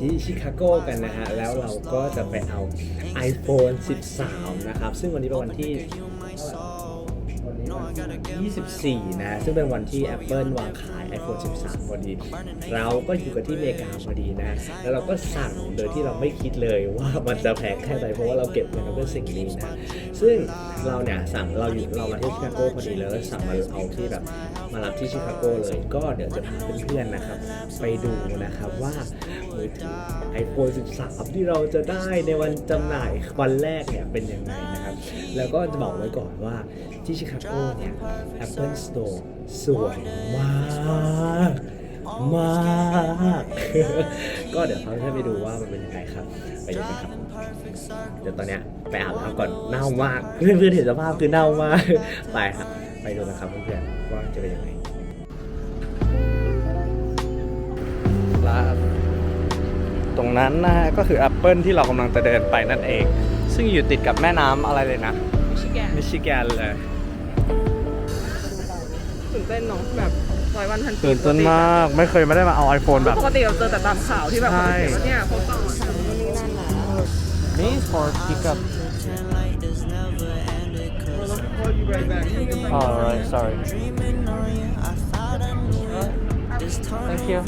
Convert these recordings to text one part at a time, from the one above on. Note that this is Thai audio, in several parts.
ที่ชิคาโกกันนะฮะ แล้วเราก็จะไปเอา iPhone 13 นะครับ ซึ่งวันนี้เป็นวันที่วันนี้วันที่ 24 นะ ซึ่งเป็นวันที่ Apple วางขาย iPhone 13 พอดี เราก็อยู่กันที่อเมริกาพอดีนะ แล้วเราก็สั่งโดยที่เราไม่คิดเลยว่ามันจะแพงแค่ไหน เพราะว่าเราเก็บเงินมาเพื่อสิ่งนี้นะ ซึ่งเราเนี่ยสั่งเราอยู่เรามาที่ชิคาโกพอดีแล้วสั่งมาเอาที่แบบมารับที่ชิคาโกเลย ก็เดี๋ยวจะพาเพื่อนๆนะครับ ไปดูนะครับว่ามือถือ iPhone 13 ที่เราจะได้ในวันจำหน่ายวันแรกเนี่ยเป็นยังไงนะครับแล้วก็จะบอกไว้ก่อนว่าที่ชิคาโกเนี่ย Apple Store สวยมากมาก ก็เดี๋ยวเขาจะไปดูว่ามันเป็นยังไงครับ ไปดูกันครับเดี๋ยวตอนเนี้ยไปอาบน้ำก่อนเน่ามากเพื่อนๆเห็นสภาพคือเน่ามาก ไปครับ ไปดูกันครับเพื่อนๆว่าจะเป็นยังไงร้านตรงนั้นนะฮะก็คือแอปเปิลที่เรากำลังจะเดินไปนั่นเอง ซึ่งอยู่ติดกับแม่น้ำอะไรเลยนะ มิชิแกนมิชิแกนเลย ตื่นเต้นเนาะแบบร้อยวันพันปีตื่นเต้นมาก ไม่เคยไม่ได้มาเอา iPhone แบบ ปกติเราเจอแต่ตามข่าวที่แบบใช่ เขาเขียนว่าเนี่ยเขาต่อแถวนู่นนี่นั่นนะนี่ for pick up alright sorry thank you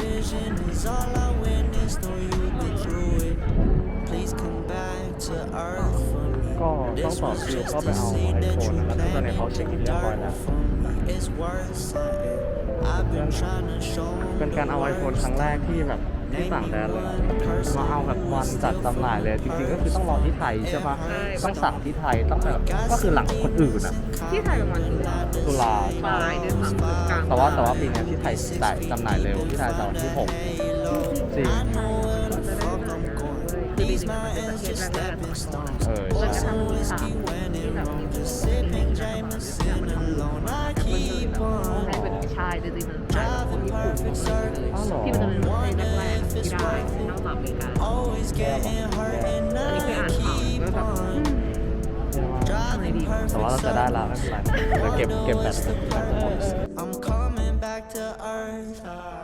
ก็ ต้องต่อคิวก็ไปเอา iPhone นะครับตอนนี้เขาเช็คอินเรียบร้อยแล้วเป็นการเอา iPhone ครั้งแรกที่แบบที่ต่างแดนเลยมาเอาแบบวันจัดจำหน่ายเลยจริงๆก็คือต้องรอที่ไทยใช่ปะต้องสั่งที่ไทยต้องแบบก็คือหลังคนอื่นอะที่ไทยประมาณตุลาตุลาปลายเดือนสามกลางแต่ว่าแต่ว่าปีนี้ที่ไทยจ่ายจำหน่ายเร็วที่ไทยจะวันที่6จริงคือดีๆมันเป็นประเทศแรกๆของโลกเออจนกระใช่ทั่ง มีข่าวที่แบบมีคนที่อยากมาทำให้เป็นชายจริงๆมันชายของญี่ปุ่นอ้าวเหรอ ที่มันจะเป็นประเทศแรกๆที่ได้นอกจากอเมริกาอันนี้คืออ่านข่าวก็แบบอืมทำไงดี แต่ว่าเราจะได้ละไม่เป็นไรเราเก็บเก็บแบตแบตหมด I'm coming back to earth.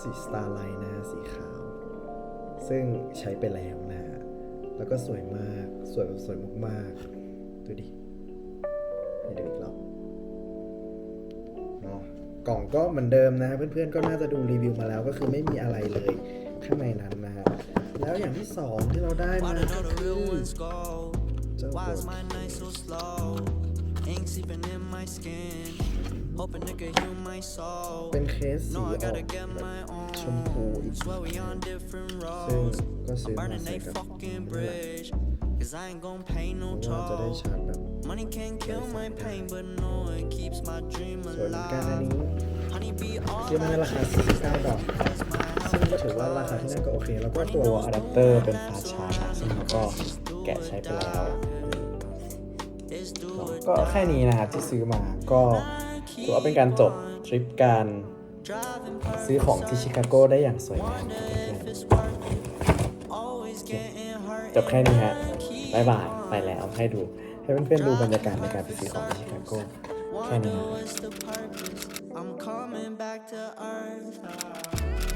สีสตาร์ไลน์นะฮะสีขาว ซึ่งใช้ไปแล้วนะฮะแล้วก็สวยมาก สวยแบบสวยมากๆ ดูดิให้ดูอีกรอบเนาะกล่องก็เหมือนเดิมนะเพื่อนๆ ก็น่าจะดูรีวิวมาแล้วก็คือไม่มีอะไรเลยข้างในนั้นนะฮะแล้วอย่างที่สองที่เราได้มา Wanna ก็ know the คือ real ones go. เจ้าบ Why ท เป็นเคสสี No, อ I อก gotta get แบบ my ชมพู own. อีก Swear we on different ซึ่ง roads. ก็ซื้อ I'm มา burning ใส่ they กับ fucking นี่แหละ bridge. Cause I ain't gon' pay เพ no ราะว่าจะได้ toll. ชาร์จแบบ Money can't kill my pain, but no, it keeps my dream สวยเหมือนกันอัน alive. นี้ Honey be all ซื้อมาในราคา49ดอลซึ่งก็ถือว่าราคาที่นั่นก็โอเค แล้วก็ตัวอะแดปเตอร์เป็นฟาสต์ชาร์จซึ่งเราก็แกะใช้ไปแล้ว Let's do it. ก็แค่นี้นะครับที่ซื้อมาก็ ถือว่าเป็นการจบทริปการซื้อของที่ชิคาโกได้อย่างสวยงามจบแค่นี้ฮะบายบายไปแล้วให้ดู ให้เพื่อนๆดูบรรยากาศในการไปซื้อของที่ชิคาโกแค่นี้ฮะ What's the purpose? I'm coming back to earth.